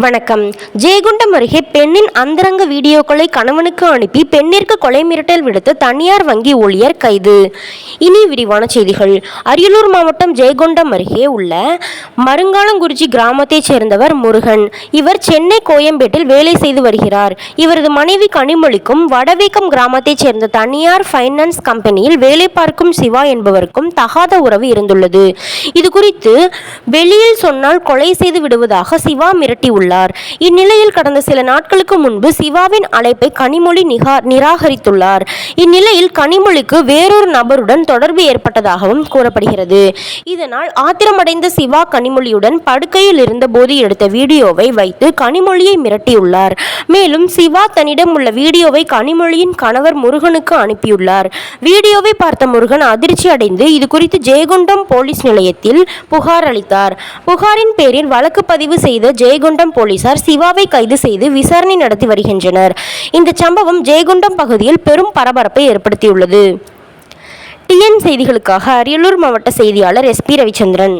வணக்கம். ஜெயகுண்டம் அருகே பெண்ணின் அந்தரங்க வீடியோக்களை கணவனுக்கு அனுப்பி பெண்ணிற்கு கொலை மிரட்டல் விடுத்த தனியார் வங்கி ஊழியர் கைது. இனி விரிவான செய்திகள். அரியலூர் மாவட்டம் ஜெயகுண்டம் அருகே உள்ள மருங்காலங்குறிச்சி கிராமத்தைச் சேர்ந்தவர் முருகன். இவர் சென்னை கோயம்பேட்டில் வேலை செய்து வருகிறார். இவரது மனைவி கனிமொழிக்கும் வடவேக்கம் கிராமத்தைச் சேர்ந்த தனியார் ஃபைனான்ஸ் கம்பெனியில் வேலை பார்க்கும் சிவா என்பவருக்கும் தகாத உறவு இருந்துள்ளது. இது குறித்து வெளியில் சொன்னால் கொலை செய்து விடுவதாக சிவா மிரட்டியுள்ளார் இந்நிலையில் கடந்த சில நாட்களுக்கு முன்பு சிவாவின் அழைப்பை கனிமொழி நிகா நிராகரித்துள்ளார். இந்நிலையில் கனிமொழிக்கு வேறொரு நபருடன் தொடர்பு ஏற்பட்டதாகவும் கூறப்படுகிறது. இதனால் ஆத்திரமடைந்த சிவா கனிமொழியுடன் படுக்கையில் இருந்தபோது எடுத்த வீடியோவை வைத்து கனிமொழியை மிரட்டியுள்ளார். மேலும் சிவா தன்னிடம் உள்ள வீடியோவை கனிமொழியின் கணவர் முருகனுக்கு அனுப்பியுள்ளார். வீடியோவை பார்த்த முருகன் அதிர்ச்சி அடைந்து இது குறித்து ஜெயகுண்டம் போலீஸ் நிலையத்தில் புகார் அளித்தார். புகாரின் பேரில் வழக்கு பதிவு செய்த ஜெயகுண்டம் போலீசார் சிவாவை கைது செய்து விசாரணை நடத்தி வருகின்றனர். இந்த சம்பவம் ஜெயகுண்டம் பகுதியில் பெரும் பரபரப்பை ஏற்படுத்தியுள்ளது. டிஎன் செய்திகளுக்காக அரியலூர் மாவட்ட செய்தியாளர் எஸ்பி ரவிச்சந்திரன்.